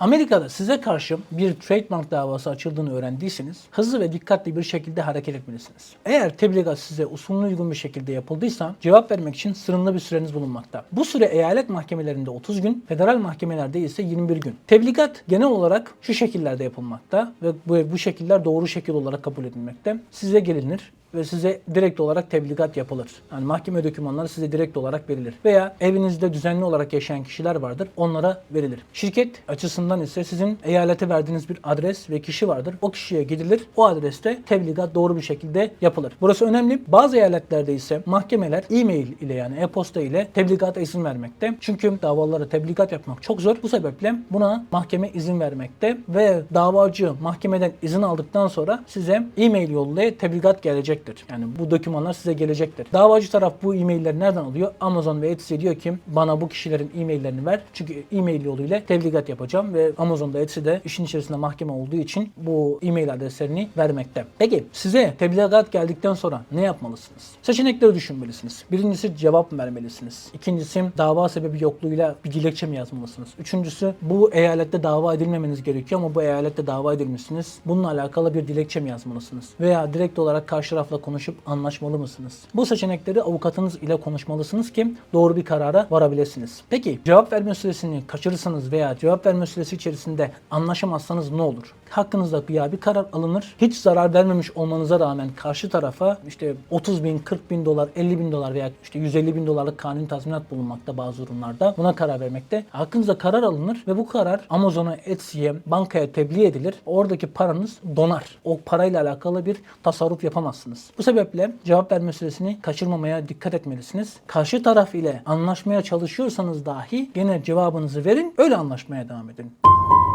Amerika'da size karşı bir trademark davası açıldığını öğrendiyseniz hızlı ve dikkatli bir şekilde hareket etmelisiniz. Eğer tebligat size usulüne uygun bir şekilde yapıldıysa cevap vermek için sınırlı bir süreniz bulunmakta. Bu süre eyalet mahkemelerinde 30 gün, federal mahkemelerde ise 21 gün. Tebligat genel olarak şu şekillerde yapılmakta ve bu, bu şekiller doğru şekil olarak kabul edilmekte. Size gelinir ve size direkt olarak tebligat yapılır. Yani mahkeme dokümanları size direkt olarak verilir. Veya evinizde düzenli olarak yaşayan kişiler vardır. Onlara verilir. Şirket açısından ise sizin eyalete verdiğiniz bir adres ve kişi vardır. O kişiye gidilir. O adreste tebligat doğru bir şekilde yapılır. Burası önemli. Bazı eyaletlerde ise mahkemeler e-mail ile yani e-posta ile tebligata izin vermekte. Çünkü davalara tebligat yapmak çok zor. Bu sebeple buna mahkeme izin vermekte ve davacı mahkemeden izin aldıktan sonra size e-mail yoluyla tebligat gelecektir. Yani bu dokümanlar size gelecektir. Davacı taraf bu e-mailleri nereden alıyor? Amazon ve Etsy diyor ki bana bu kişilerin e-maillerini ver. Çünkü e-mail yoluyla tebligat yapacağım ve Amazon'da Etsy'de işin içerisinde mahkeme olduğu için bu e-mail adreslerini vermekte. Peki size tebligat geldikten sonra ne yapmalısınız? Seçenekleri düşünmelisiniz. Birincisi cevap vermelisiniz. İkincisi dava sebebi yokluğuyla bir dilekçe mi yazmalısınız? Üçüncüsü bu eyalette dava edilmemeniz gerekiyor ama bu eyalette dava edilmişsiniz. Bununla alakalı bir dilekçe mi yazmalısınız? Veya direkt olarak karşı tarafla konuşup anlaşmalı mısınız? Bu seçenekleri avukatınız ile konuşmalısınız ki doğru bir karara varabilirsiniz. Peki cevap verme süresini kaçırırsanız veya cevap verme süresi içerisinde anlaşamazsanız ne olur? Hakkınızda ya bir karar alınır. Hiç zarar vermemiş olmanıza rağmen karşı tarafa işte 30 bin, 40 bin dolar, 50 bin dolar veya işte 150 bin dolarlık kanuni tazminat bulunmakta bazı durumlarda. Buna karar vermekte. Hakkınızda karar alınır ve bu karar Amazon'a, Etsy'ye, bankaya tebliğ edilir. Oradaki paranız donar. O parayla alakalı bir tasarruf yapamazsınız. Bu sebeple cevap verme süresini kaçırmamaya dikkat etmelisiniz. Karşı taraf ile anlaşmaya çalışıyorsanız dahi gene cevabınızı verin. Öyle anlaşmaya devam edin. you